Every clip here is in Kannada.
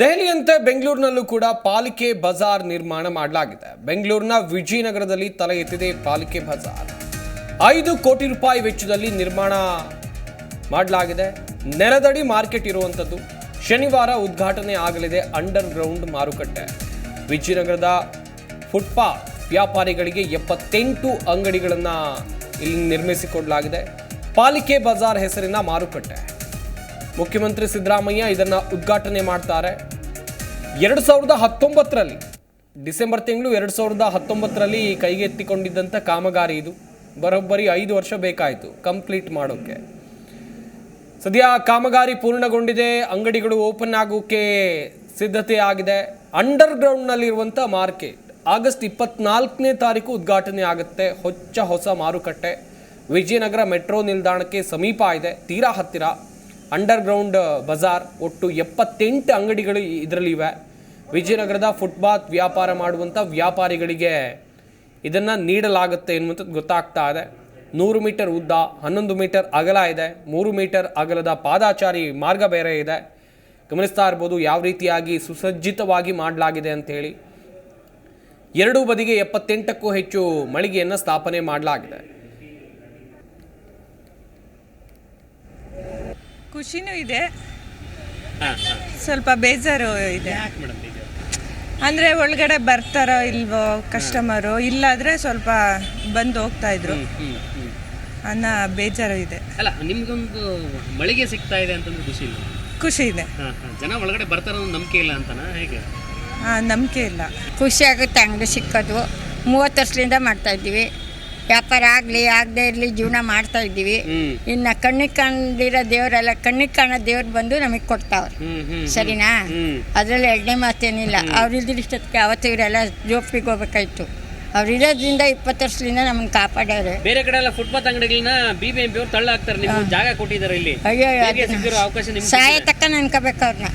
ದೆಹಲಿಯಂತೆ ಬೆಂಗಳೂರಿನಲ್ಲೂ ಕೂಡ ಪಾಲಿಕೆ ಬಜಾರ್ ನಿರ್ಮಾಣ ಮಾಡಲಾಗಿದೆ. ಬೆಂಗಳೂರಿನ ವಿಜಯನಗರದಲ್ಲಿ ತಲೆ ಎತ್ತಿದೆ ಪಾಲಿಕೆ ಬಜಾರ್. ಐದು ಕೋಟಿ ರೂಪಾಯಿ ವೆಚ್ಚದಲ್ಲಿ ನಿರ್ಮಾಣ ಮಾಡಲಾಗಿದೆ. ನೆಲದಡಿ ಮಾರ್ಕೆಟ್ ಇರುವಂಥದ್ದು ಶನಿವಾರ ಉದ್ಘಾಟನೆ ಆಗಲಿದೆ ಅಂಡರ್ ಗ್ರೌಂಡ್ ಮಾರುಕಟ್ಟೆ. ವಿಜಯನಗರದ ಫುಟ್ಪಾತ್ ವ್ಯಾಪಾರಿಗಳಿಗೆ ಎಪ್ಪತ್ತೆಂಟು ಅಂಗಡಿಗಳನ್ನು ಇಲ್ಲಿ ನಿರ್ಮಿಸಿಕೊಡಲಾಗಿದೆ. ಪಾಲಿಕೆ ಬಜಾರ್ ಹೆಸರಿನ ಮಾರುಕಟ್ಟೆ. ಮುಖ್ಯಮಂತ್ರಿ ಸಿದ್ದರಾಮಯ್ಯ ಇದನ್ನು ಉದ್ಘಾಟನೆ ಮಾಡ್ತಾರೆ. ಎರಡು ಸಾವಿರದ ಹತ್ತೊಂಬತ್ತರಲ್ಲಿ, ಡಿಸೆಂಬರ್ ತಿಂಗಳು ಎರಡು ಸಾವಿರದ ಹತ್ತೊಂಬತ್ತರಲ್ಲಿ ಕೈಗೆತ್ತಿಕೊಂಡಿದ್ದಂಥ ಕಾಮಗಾರಿ ಇದು. ಬರೋಬ್ಬರಿ ಐದು ವರ್ಷ ಬೇಕಾಯಿತು ಕಂಪ್ಲೀಟ್ ಮಾಡೋಕ್ಕೆ ಸದ್ಯ ಕಾಮಗಾರಿ ಪೂರ್ಣಗೊಂಡಿದೆ, ಅಂಗಡಿಗಳು ಓಪನ್ ಆಗೋಕ್ಕೆ ಸಿದ್ಧತೆ ಆಗಿದೆ. ಅಂಡರ್ ಗ್ರೌಂಡ್ನಲ್ಲಿರುವಂಥ ಮಾರ್ಕೆಟ್ ಆಗಸ್ಟ್ ಇಪ್ಪತ್ನಾಲ್ಕನೇ ತಾರೀಕು ಉದ್ಘಾಟನೆ ಆಗುತ್ತೆ. ಹೊಚ್ಚ ಹೊಸ ಮಾರುಕಟ್ಟೆ. ವಿಜಯನಗರ ಮೆಟ್ರೋ ನಿಲ್ದಾಣಕ್ಕೆ ಸಮೀಪ ಇದೆ, ತೀರಾ ಹತ್ತಿರ. ಅಂಡರ್ ಗ್ರೌಂಡ್ ಬಜಾರ್ ಒಟ್ಟು ಎಪ್ಪತ್ತೆಂಟು ಅಂಗಡಿಗಳು ಇದರಲ್ಲಿವೆ ವಿಜಯನಗರದ ಫುಟ್ಪಾತ್ ವ್ಯಾಪಾರ ಮಾಡುವಂಥ ವ್ಯಾಪಾರಿಗಳಿಗೆ ಇದನ್ನು ನೀಡಲಾಗುತ್ತೆ ಎನ್ನುವಂಥದ್ದು ಗೊತ್ತಾಗ್ತಾ ಇದೆ. ನೂರು ಮೀಟರ್ ಉದ್ದ, ಹನ್ನೊಂದು ಮೀಟರ್ ಅಗಲ ಇದೆ. ಮೂರು ಮೀಟರ್ ಅಗಲದ ಪಾದಾಚಾರಿ ಮಾರ್ಗ ಬೇರೆ ಇದೆ. ಗಮನಿಸ್ತಾ ಇರ್ಬೋದು ಯಾವ ರೀತಿಯಾಗಿ ಸುಸಜ್ಜಿತವಾಗಿ ಮಾಡಲಾಗಿದೆ ಅಂಥೇಳಿ ಎರಡೂ ಬದಿಗೆ ಎಪ್ಪತ್ತೆಂಟಕ್ಕೂ ಹೆಚ್ಚು ಮಳಿಗೆಯನ್ನು ಸ್ಥಾಪನೆ ಮಾಡಲಾಗಿದೆ. ಖುಷಿನೂ ಇದೆ. ಸ್ವಲ್ಪ ಬೇಜಾರು ಇದೆ. ಅಂದರೆ ಒಳಗಡೆ ಬರ್ತಾರೋ ಇಲ್ವೋ ಕಸ್ಟಮರು ಇಲ್ಲಾದರೆ ಸ್ವಲ್ಪ ಬಂದು ಹೋಗ್ತಾ ಇದ್ರು. ಅನ್ನ ಬೇಜಾರು ಇದೆ. ಅಲ್ಲ ನಿಮ್ಗೊಂದು ಮಳಿಗೆ ಸಿಗ್ತಾ ಇದೆ ಅಂತಂದ್ರೆ ಖುಷಿ ಇಲ್ಲ. ಖುಷಿ ಇದೆ. ಹಾ, ಹಾ. ಜನ ಒಳಗಡೆ ಬರ್ತಾರೋ ನಂಬಿಕೆ ಇಲ್ಲ ಅಂತನಾ? ಹೇಗೆ? ನಂಬಿಕೆ ಇಲ್ಲ. ಖುಷಿ ಆಗುತ್ತೆ ಅಂಗಡಿ ಸಿಕ್ಕೋದು. ಮೂವತ್ತು ವರ್ಷದಿಂದ ಮಾಡ್ತಾ ಇದ್ದೀವಿ. ವ್ಯಾಪಾರ ಆಗಲಿ ಆಗದೆ ಇರಲಿ ಜೀವನ ಮಾಡ್ತಾ ಇದ್ದೀವಿ. ಇನ್ನ ಕಣ್ಣಿಗೆ ಕಾಣದಿರೋ ದೇವರೆಲ್ಲ ಕಣ್ಣಿಗೆ ಕಾಣೋ ದೇವ್ರು ಬಂದು ನಮಗೆ ಕೊಡ್ತಾವ್ರೆ. ಸರಿನಾ? ಅದರಲ್ಲಿ ಎರಡನೇ ಮಾತೇನಿಲ್ಲ. ಅವ್ರು ಇಲ್ದಿಷ್ಟೊತ್ತಿಗೆ ಅವತ್ತು ಇವರೆಲ್ಲ ಜೋಪಿಗೆ ಹೋಗ್ಬೇಕಾಯ್ತು. ಅವ್ರು ಇರೋದ್ರಿಂದ ಇಪ್ಪತ್ತು ವರ್ಷದಿಂದ ನಮ್ಮನ್ನ ಕಾಪಾಡ್ಯಾರೆ ಬೇರೆ ಕಡೆ ಎಲ್ಲ ಫುಟ್ಪಾತ್ ಅಂಗಡಿಗಳನ್ನ ಬಿ ಬಿ ಎಂ ಪಿ ಅವ್ರು ತಳ್ಳ ಹಾಕ್ತಾರೆ ನಿಮ್ಗೆ ಜಾಗ ಕೊಟ್ಟಿದ್ದಾರೆ ಇಲ್ಲಿ. ಅಯ್ಯೋ ಅವಕಾಶ ಸಾಯ ತಕ್ಕ ನೆನ್ಕೋಬೇಕು ಅವ್ರನ್ನ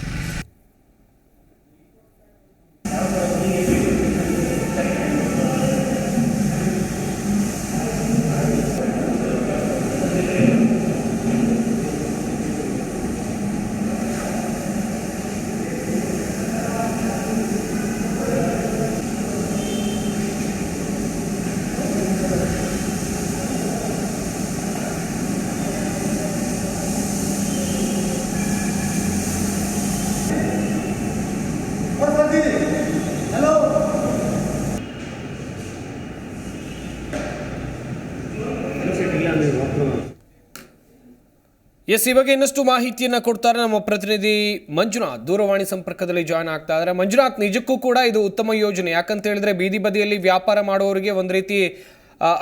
ಎಸ್ ಈ ಬಗ್ಗೆ ಇನ್ನಷ್ಟು ಮಾಹಿತಿಯನ್ನು ಕೊಡ್ತಾರೆ ನಮ್ಮ ಪ್ರತಿನಿಧಿ ಮಂಜುನಾಥ್. ದೂರವಾಣಿ ಸಂಪರ್ಕದಲ್ಲಿ ಜಾಯ್ನ್ ಆಗ್ತಾ ಇದ್ದಾರೆ. ಮಂಜುನಾಥ್, ನಿಜಕ್ಕೂ ಕೂಡ ಇದು ಉತ್ತಮ ಯೋಜನೆ. ಯಾಕಂತ ಹೇಳಿದ್ರೆ ಬೀದಿ ಬದಿಯಲ್ಲಿ ವ್ಯಾಪಾರ ಮಾಡುವವರಿಗೆ ಒಂದು ರೀತಿ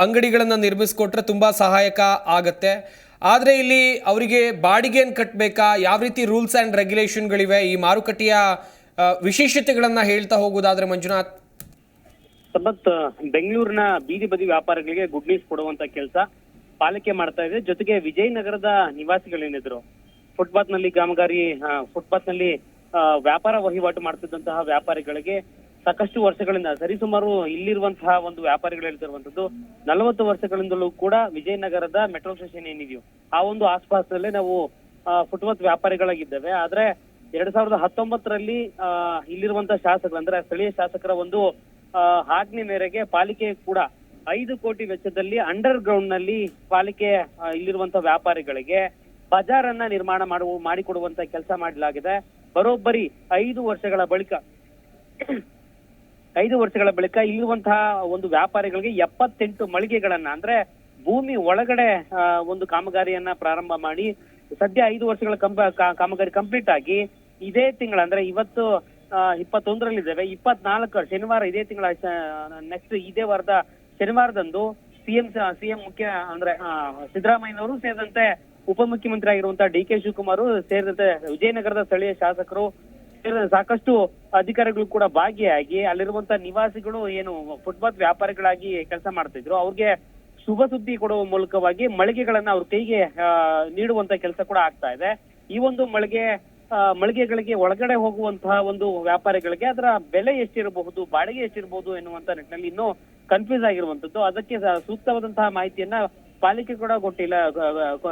ಅಂಗಡಿಗಳನ್ನು ನಿರ್ಮಿಸಿಕೊಟ್ರೆ ತುಂಬ ಸಹಾಯಕ ಆಗತ್ತೆ. ಆದರೆ ಇಲ್ಲಿ ಅವರಿಗೆ ಬಾಡಿಗೆಯನ್ನು ಕಟ್ಟಬೇಕಾ ಯಾವ ರೀತಿ ರೂಲ್ಸ್ ಆ್ಯಂಡ್ ರೆಗ್ಯುಲೇಷನ್ಗಳಿವೆ? ಈ ಮಾರುಕಟ್ಟೆಯ ವಿಶೇಷತೆಗಳನ್ನು ಹೇಳ್ತಾ ಹೋಗೋದಾದ್ರೆ ಮಂಜುನಾಥ್. ಸಬತ್ ಬೆಂಗಳೂರಿನ ಬೀದಿ ಬದಿ ವ್ಯಾಪಾರಿಗಳಿಗೆ ಗುಡ್ ನ್ಯೂಸ್ ಕೊಡುವಂತ ಕೆಲಸ. ಪಾಲಿಕೆ ಮಾಡ್ತಾ ಇದೆ. ಜೊತೆಗೆ ವಿಜಯನಗರದ ನಿವಾಸಿಗಳೇನಿದ್ರು? ಫುಟ್ಪಾತ್ನಲ್ಲಿ ಕಾಮಗಾರಿ ಫುಟ್ಪಾತ್ನಲ್ಲಿ ವ್ಯಾಪಾರ ವಹಿವಾಟು ಮಾಡ್ತಿದ್ದಂತಹ ವ್ಯಾಪಾರಿಗಳಿಗೆ ಸಾಕಷ್ಟು ವರ್ಷಗಳಿಂದ, ಸರಿಸುಮಾರು ಇಲ್ಲಿರುವಂತಹ ಒಂದು ವ್ಯಾಪಾರಿಗಳು ಹೇಳ್ತಿರುವಂತದ್ದು ನಲವತ್ತು ವರ್ಷಗಳಿಂದಲೂ ಕೂಡ ವಿಜಯನಗರದ ಮೆಟ್ರೋ ಸ್ಟೇಷನ್ ಏನಿದೆಯೋ, ಆ ಒಂದು ಆಸ್ಪಾಸ್ನಲ್ಲೇ ನಾವು ಫುಟ್ಪಾತ್ ವ್ಯಾಪಾರಿಗಳಾಗಿದ್ದೇವೆ. ಆದ್ರೆ ಎರಡ್ ಸಾವಿರದ ಹತ್ತೊಂಬತ್ತರಲ್ಲಿ ಇಲ್ಲಿರುವಂತಹ ಶಾಸಕರು, ಅಂದ್ರೆ ಸ್ಥಳೀಯ ಶಾಸಕರ ಒಂದು ಆಜ್ಞೆ ಮೇರೆಗೆ ಪಾಲಿಕೆ ಕೂಡ ಐದು ಕೋಟಿ ವೆಚ್ಚದಲ್ಲಿ ಅಂಡರ್ ಗ್ರೌಂಡ್ನಲ್ಲಿ ಪಾಲಿಕೆ ಇಲ್ಲಿರುವಂತಹ ವ್ಯಾಪಾರಿಗಳಿಗೆ ಬಜಾರ್ ಅನ್ನ ನಿರ್ಮಾಣ ಮಾಡುವ, ಮಾಡಿಕೊಡುವಂತ ಕೆಲಸ ಮಾಡಲಾಗಿದೆ. ಬರೋಬ್ಬರಿ ಐದು ವರ್ಷಗಳ ಬಳಿಕ, ಐದು ವರ್ಷಗಳ ಬಳಿಕ ಇಲ್ಲಿರುವಂತಹ ಒಂದು ವ್ಯಾಪಾರಿಗಳಿಗೆ ಎಪ್ಪತ್ತೆಂಟು ಮಳಿಗೆಗಳನ್ನ, ಅಂದ್ರೆ ಭೂಮಿ ಒಳಗಡೆ ಒಂದು ಕಾಮಗಾರಿಯನ್ನ ಪ್ರಾರಂಭ ಮಾಡಿ, ಸದ್ಯ ಐದು ವರ್ಷಗಳ ಕಾಮಗಾರಿ ಕಂಪ್ಲೀಟ್ ಆಗಿ ಇದೇ ತಿಂಗಳ, ಅಂದ್ರೆ ಇವತ್ತು ಇಪ್ಪತ್ತೊಂದರಲ್ಲಿದ್ದೇವೆ. ಇಪ್ಪತ್ನಾಲ್ಕು ಶನಿವಾರ ಇದೇ ತಿಂಗಳ ನೆಕ್ಸ್ಟ್ ಇದೇ ವಾರದ ಶನಿವಾರದಂದು ಸಿಎಂ ಸಿಎಂ ಮುಖ್ಯ, ಅಂದ್ರೆ ಸಿದ್ದರಾಮಯ್ಯನವರು ಸೇರಿದಂತೆ ಉಪಮುಖ್ಯಮಂತ್ರಿ ಆಗಿರುವಂತಹ ಡಿ ಕೆ ಶಿವಕುಮಾರ್ ಸೇರಿದಂತೆ ವಿಜಯನಗರದ ಸ್ಥಳೀಯ ಶಾಸಕರು ಸಾಕಷ್ಟು ಅಧಿಕಾರಿಗಳು ಕೂಡ ಭಾಗಿಯಾಗಿ ಅಲ್ಲಿರುವಂತ ನಿವಾಸಿಗಳು ಏನು ಫುಟ್ಪಾತ್ ವ್ಯಾಪಾರಿಗಳಾಗಿ ಕೆಲಸ ಮಾಡ್ತಿದ್ರು. ಅವ್ರಿಗೆ ಶುಭ ಸುದ್ದಿ ಕೊಡುವ ಮೂಲಕವಾಗಿ ಮಳಿಗೆಗಳನ್ನ ಅವ್ರ ಕೈಗೆ ನೀಡುವಂತ ಕೆಲಸ ಕೂಡ ಆಗ್ತಾ ಇದೆ. ಈ ಒಂದು ಮಳಿಗೆ ಮಳಿಗೆಗಳಿಗೆ ಒಳಗಡೆ ಹೋಗುವಂತಹ ಒಂದು ವ್ಯಾಪಾರಿಗಳಿಗೆ ಅದರ ಬೆಲೆ ಎಷ್ಟಿರಬಹುದು, ಬಾಡಿಗೆ ಎಷ್ಟಿರಬಹುದು ಎನ್ನುವಂತ ನಿಟ್ಟಿನಲ್ಲಿ ಇನ್ನೂ ಕನ್ಫ್ಯೂಸ್ ಆಗಿರುವಂತದ್ದು ಅದಕ್ಕೆ ಸೂಕ್ತವಾದಂತಹ ಮಾಹಿತಿಯನ್ನ ಪಾಲಿಕೆ ಕೂಡ ಕೊಟ್ಟಿಲ್ಲ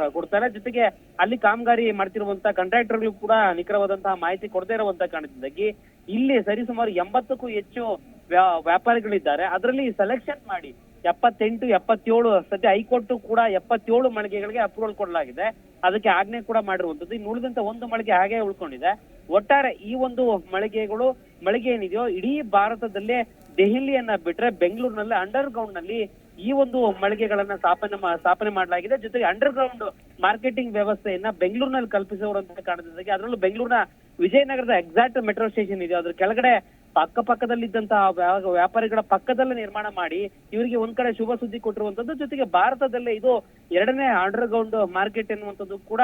ಕೊಡ್ತಾರೆ. ಜೊತೆಗೆ ಅಲ್ಲಿ ಕಾಮಗಾರಿ ಮಾಡ್ತಿರುವಂತಹ ಕಾಂಟ್ರಾಕ್ಟರ್ಗಳು ಕೂಡ ನಿಖರವಾದಂತಹ ಮಾಹಿತಿ ಕೊಡದೇ ಇರುವಂತ ಕಾರಣದಿಂದಾಗಿ ಇಲ್ಲಿ ಸರಿಸುಮಾರು ಎಂಬತ್ತಕ್ಕೂ ಹೆಚ್ಚು ವ್ಯಾ- ವ್ಯಾಪಾರಿಗಳಿದ್ದಾರೆ. ಅದರಲ್ಲಿ ಸೆಲೆಕ್ಷನ್ ಮಾಡಿ ಎಪ್ಪತ್ತೆಂಟು, ಎಪ್ಪತ್ತೇಳು ಸದ್ಯ ಹೈಕೋರ್ಟ್ ಕೂಡ ಎಪ್ಪತ್ತೇಳು ಮಳಿಗೆಗಳಿಗೆ ಅಪ್ರೂವಲ್ ಕೊಡಲಾಗಿದೆ. ಅದಕ್ಕೆ ಆಜ್ಞೆ ಕೂಡ ಮಾಡಿರುವಂತದ್ದು ಇನ್ನು ಉಳಿದಂತ ಒಂದು ಮಳಿಗೆ ಹಾಗೆ ಉಳ್ಕೊಂಡಿದೆ. ಒಟ್ಟಾರೆ ಈ ಒಂದು ಮಳಿಗೆಗಳು ಮಳಿಗೆ ಏನಿದೆಯೋ ಇಡೀ ಭಾರತದಲ್ಲೇ ದೆಹಲಿಯನ್ನ ಬಿಟ್ರೆ ಬೆಂಗಳೂರಿನಲ್ಲಿ ಅಂಡರ್ ಗ್ರೌಂಡ್ನಲ್ಲಿ ಈ ಒಂದು ಮಳಿಗೆಗಳನ್ನ ಸ್ಥಾಪನೆ ಸ್ಥಾಪನೆ ಮಾಡಲಾಗಿದೆ. ಜೊತೆಗೆ ಅಂಡರ್ ಗ್ರೌಂಡ್ ಮಾರ್ಕೆಟಿಂಗ್ ವ್ಯವಸ್ಥೆಯನ್ನ ಬೆಂಗಳೂರಿನಲ್ಲಿ ಕಲ್ಪಿಸುವಂತ ಕಾರಣದಿಂದಾಗಿ ಅದರಲ್ಲೂ ಬೆಂಗಳೂರಿನ ವಿಜಯನಗರದ ಎಕ್ಸಾಕ್ಟ್ ಮೆಟ್ರೋ ಸ್ಟೇಷನ್ ಇದೆ. ಅದ್ರ ಕೆಳಗಡೆ ಅಕ್ಕಪಕ್ಕದಲ್ಲಿದ್ದಂತಹ ಪಕ್ಕದಲ್ಲಿದ್ದಂತಹ ವ್ಯಾಪಾರಿಗಳ ಪಕ್ಕದಲ್ಲೇ ನಿರ್ಮಾಣ ಮಾಡಿ ಇವರಿಗೆ ಒಂದ್ ಕಡೆ ಶುಭ ಸುದ್ದಿ ಕೊಟ್ಟಿರುವಂತದ್ದು. ಜೊತೆಗೆ ಭಾರತದಲ್ಲೇ ಇದು ಎರಡನೇ ಅಂಡರ್ ಗ್ರೌಂಡ್ ಮಾರ್ಕೆಟ್ ಎನ್ನುವಂಥದ್ದು ಕೂಡ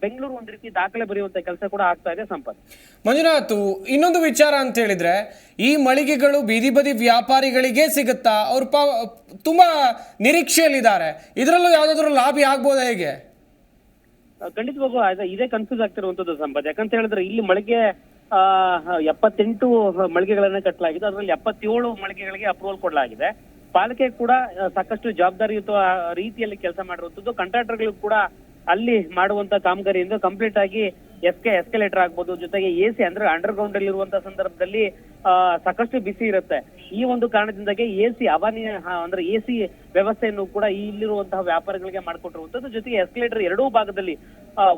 ಬೆಂಗಳೂರು ಒಂದ್ ರೀತಿ ದಾಖಲೆ ಬರೆಯುವಂತ ಕೆಲಸ ಕೂಡ ಆಗ್ತಾ ಇದೆ ಸಂಪತ್. ಮಂಜುನಾಥ್ ಇನ್ನೊಂದು ವಿಚಾರ ಅಂತ ಹೇಳಿದ್ರೆ ಈ ಮಳಿಗೆಗಳು ಬೀದಿ ಬದಿ ವ್ಯಾಪಾರಿಗಳಿಗೆ ಸಿಗುತ್ತಾ ಅವ್ರು ಪ ತುಂಬಾ ನಿರೀಕ್ಷೆಯಲ್ಲಿದ್ದಾರೆ. ಇದರಲ್ಲೂ ಯಾವ್ದಾದ್ರು ಲಾಭಿ ಆಗ್ಬೋದಾ ಹೇಗೆ? ಖಂಡಿತ ಖಂಡಿತವಾಗೂ ಅದ- ಇದೇ ಕನ್ಫ್ಯೂಸ್ ಆಗ್ತಿರುವಂತದ್ದು ಸಂಪತ್. ಯಾಕಂತ ಹೇಳಿದ್ರೆ ಇಲ್ಲಿ ಮಳಿಗೆ ಆ ಎಪ್ಪತ್ತೆಂಟು ಮಳಿಗೆಗಳನ್ನ ಕಟ್ಟಲಾಗಿದೆ ಅದರಲ್ಲಿ ಎಪ್ಪತ್ತೇಳು ಮಳಿಗೆಗಳಿಗೆ ಅಪ್ರೂವಲ್ ಕೊಡಲಾಗಿದೆ. ಪಾಲಿಕೆ ಕೂಡ ಆ, ಸಾಕಷ್ಟು ಜವಾಬ್ದಾರಿಯುತ ರೀತಿಯಲ್ಲಿ ಕೆಲಸ ಮಾಡಿರುವಂತದ್ದು. ಕಂಟ್ರಾಕ್ಟರ್ಗಳಿಗೂ ಕೂಡ ಅಲ್ಲಿ ಮಾಡುವಂತ ಕಾಮಗಾರಿಯಿಂದ ಕಂಪ್ಲೀಟ್ ಆಗಿ ಎಸ್ಕೆ ಎಸ್ಕಲೇಟರ್ ಆಗ್ಬೋದು, ಜೊತೆಗೆ ಎ ಸಿ ಅಂದ್ರೆ ಅಂಡರ್ ಗ್ರೌಂಡ್ ಅಲ್ಲಿ ಇರುವಂತ ಸಂದರ್ಭದಲ್ಲಿ ಸಾಕಷ್ಟು ಬಿಸಿ ಇರುತ್ತೆ. ಈ ಒಂದು ಕಾರಣದಿಂದಾಗಿ ಎ ಸಿ ಅಂದ್ರೆ ಎ ಸಿ ವ್ಯವಸ್ಥೆಯನ್ನು ಕೂಡ ಇಲ್ಲಿರುವಂತಹ ವ್ಯಾಪಾರಿಗಳಿಗೆ ಮಾಡಿಕೊಟ್ಟಿರುವಂತದ್ದು ಜೊತೆಗೆ ಎಸ್ಕಲೇಟರ್ ಎರಡೂ ಭಾಗದಲ್ಲಿ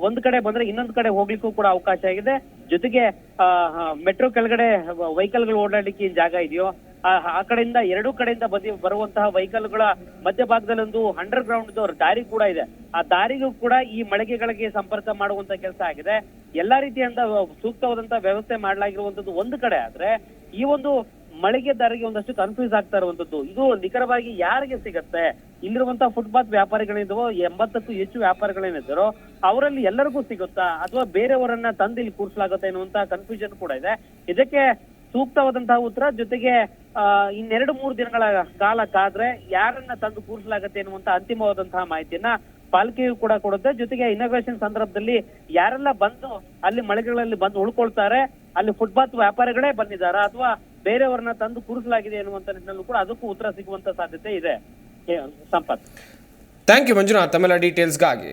ಒಂದ್ ಕಡೆ ಬಂದ್ರೆ ಇನ್ನೊಂದ್ ಕಡೆ ಹೋಗ್ಲಿಕ್ಕೂ ಕೂಡ ಅವಕಾಶ ಆಗಿದೆ. ಜೊತೆಗೆ ಮೆಟ್ರೋ ಕೆಳಗಡೆ ವೆಹಿಕಲ್ಗಳು ಓಡಾಡ್ಲಿಕ್ಕೆ ಜಾಗ ಇದೆಯೋ ಆ ಕಡೆಯಿಂದ ಎರಡು ಕಡೆಯಿಂದ ಬದಿ, ಬರುವಂತಹ ವೆಹಿಕಲ್ಗಳ ಮಧ್ಯಭಾಗದಲ್ಲಿ ಒಂದು ಅಂಡರ್ ಗ್ರೌಂಡ್ ದಾರಿ ಕೂಡ ಇದೆ. ಆ ದಾರಿಗೂ ಕೂಡ ಈ ಮಳಿಗೆಗಳಿಗೆ ಸಂಪರ್ಕ ಮಾಡುವಂತ ಕೆಲಸ ಆಗಿದೆ. ಎಲ್ಲಾ ರೀತಿಯಿಂದ ಸೂಕ್ತವಾದಂತಹ ವ್ಯವಸ್ಥೆ ಮಾಡಲಾಗಿರುವಂತದ್ದು ಒಂದು ಕಡೆ ಆದ್ರೆ, ಈ ಒಂದು ಮಳಿಗೆ ದಾರಿಗೆ ಒಂದಷ್ಟು ಕನ್ಫ್ಯೂಸ್ ಆಗ್ತಾ ಇರುವಂತದ್ದು, ಇದು ನಿಖರವಾಗಿ ಯಾರಿಗೆ ಸಿಗತ್ತೆ? ಇಲ್ಲಿರುವಂತಹ ಫುಟ್ಪಾತ್ ವ್ಯಾಪಾರಿಗಳಿದ್ದಾವೋ, ಎಂಬತ್ತಕ್ಕೂ ಹೆಚ್ಚು ವ್ಯಾಪಾರಿಗಳೇನಿದ್ದಾರೋ, ಅವರಲ್ಲಿ ಎಲ್ಲರಿಗೂ ಸಿಗುತ್ತಾ? ಅಥವಾ ಬೇರೆಯವರನ್ನ ತಂದು ಇಲ್ಲಿ ಕೂರಿಸಲಾಗುತ್ತೆ ಅನ್ನುವಂತ ಕನ್ಫ್ಯೂಷನ್ ಕೂಡ ಇದೆ. ಇದಕ್ಕೆ ಸೂಕ್ತವಾದಂತಹ ಉತ್ತರ. ಜೊತೆಗೆ ಇನ್ನೆರಡು ಮೂರು ದಿನಗಳ ಕಾಲ ಕಾದ್ರೆ ಯಾರನ್ನ ತಂದು ಕೂರಿಸಲಾಗತ್ತೆ ಎನ್ನುವಂತ ಅಂತಿಮವಾದಂತಹ ಮಾಹಿತಿಯನ್ನ ಪಾಲಿಕೆಯು ಕೂಡ ಕೊಡುತ್ತೆ. ಜೊತೆಗೆ ಇನಾಗ್ರೇಷನ್ ಸಂದರ್ಭದಲ್ಲಿ ಯಾರೆಲ್ಲ ಬಂದು ಅಲ್ಲಿ ಮಳಿಗೆಗಳಲ್ಲಿ ಬಂದು ಉಳ್ಕೊಳ್ತಾರೆ, ಅಲ್ಲಿ ಫುಟ್ಪಾತ್ ವ್ಯಾಪಾರಿಗಳೇ ಬಂದಿದ್ದಾರಾ ಅಥವಾ ಬೇರೆಯವರನ್ನ ತಂದು ಕೂರಿಸಲಾಗಿದೆ ಎನ್ನುವಂತ ನಿಟ್ಟಿನಲ್ಲೂ ಕೂಡ ಅದಕ್ಕೂ ಉತ್ತರ ಸಿಗುವಂತ ಸಾಧ್ಯತೆ ಇದೆ. ಸಂಪತ್. Thank you Manjunath. ತಮ್ಮೆಲ್ಲ ಡೀಟೇಲ್ಸ್ಗಾಗಿ